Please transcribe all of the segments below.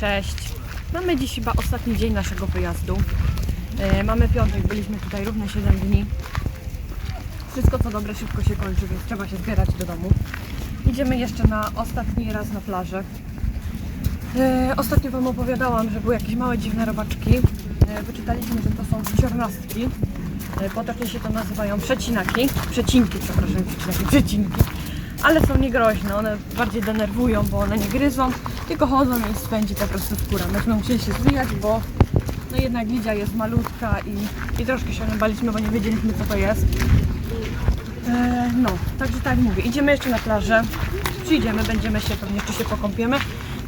Cześć. Mamy dziś chyba ostatni dzień naszego wyjazdu. E, mamy piątek, byliśmy tutaj równe 7 dni. Wszystko co dobre szybko się kończy, więc trzeba się zbierać do domu. Idziemy jeszcze na ostatni raz na plażę. E, ostatnio Wam opowiadałam, że były jakieś małe dziwne robaczki. E, wyczytaliśmy, że to są wciornastki. Potocznie się to nazywają przecinaki. Przecinki, przepraszam, przecinaki, przecinki. Ale są niegroźne, one bardziej denerwują, bo one nie gryzą, tylko chodzą i spędzi po prostu skóra. Myśmy musieli się zwijać, bo no jednak Lidia jest malutka i, i troszkę się baliśmy, bo nie wiedzieliśmy co to jest. E, no, także tak mówię, idziemy jeszcze na plażę, przyjdziemy, będziemy się pewnie jeszcze się pokąpiemy,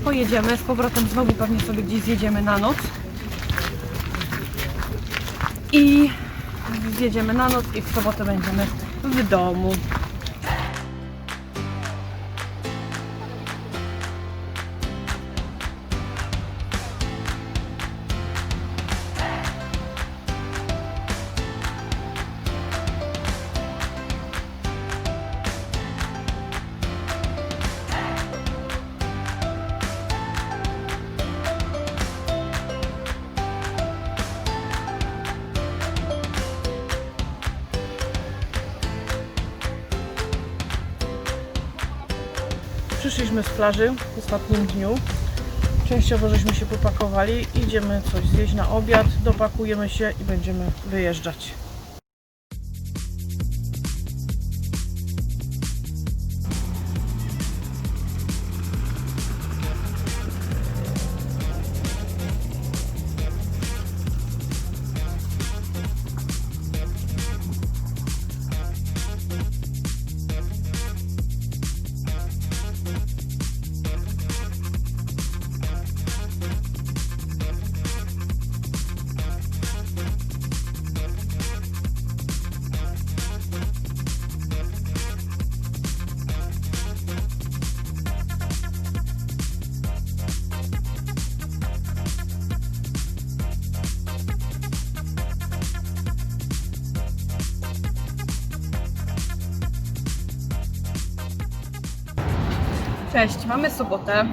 pojedziemy, z powrotem znowu pewnie sobie gdzieś zjedziemy na noc i zjedziemy na noc i w sobotę będziemy w domu. Przyszliśmy z plaży w ostatnim dniu. Częściowo żeśmy się popakowali. Idziemy coś zjeść na obiad, dopakujemy się i będziemy wyjeżdżać. Cześć, mamy sobotę.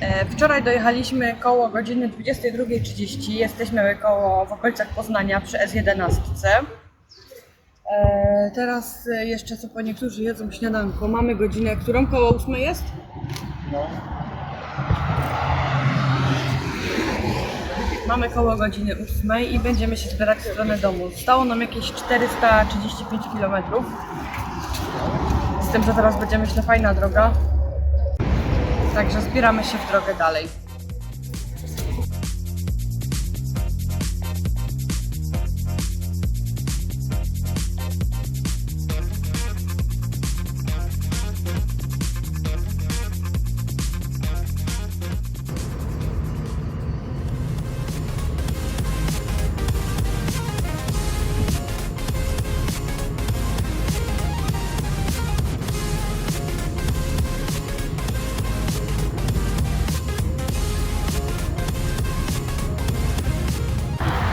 E, Wczoraj dojechaliśmy koło godziny 22.30. Jesteśmy koło w okolicach Poznania przy S11. E, Teraz jeszcze co po niektórzy jedzą śniadanko. Mamy godzinę, którą koło 8 jest? Mamy koło godziny 8 i będziemy się zbierać w stronę domu. Zostało nam jakieś 435 km. Z tym, że teraz będzie myślę fajna droga. Także zbieramy się w drogę dalej.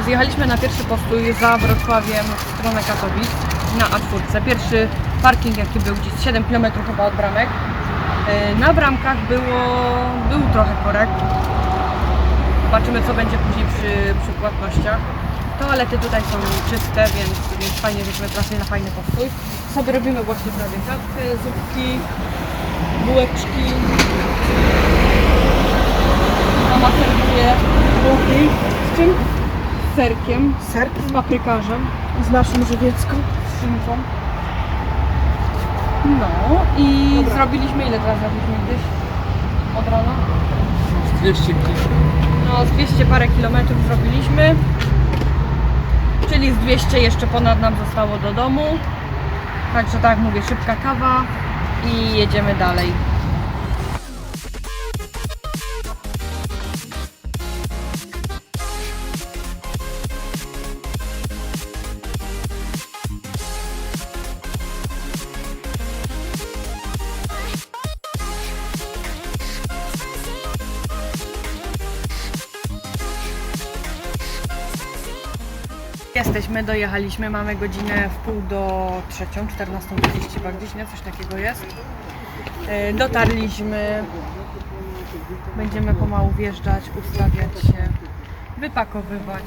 Zjechaliśmy na pierwszy postój za Wrocławiem w stronę Katowic na A4. Pierwszy parking jaki był gdzieś 7 km chyba od bramek. Yy, Na bramkach było, był trochę korek. Zobaczymy co będzie później przy, przy płatnościach. Toalety tutaj są czyste, więc, więc fajnie, żeśmy trafili na fajny postój. Sobie robimy właśnie prawie kawkę, zupki, bułeczki. Mama serwuje bułki. Z czym? Serkiem, ser z paprykarzem, z naszą żywiecką. z szynką. No i zrobiliśmy ile teraz zrobiliśmy gdzieś od rana? 200 kg. No z 200 parę kilometrów zrobiliśmy. Czyli z 200 jeszcze ponad nam zostało do domu. Także tak jak mówię, szybka kawa i jedziemy dalej. Jesteśmy, dojechaliśmy, mamy godzinę w pół do trzecią, 14.30 chyba gdzieś, nie? Coś takiego jest. E, Dotarliśmy. Będziemy pomału wjeżdżać, ustawiać się, wypakowywać.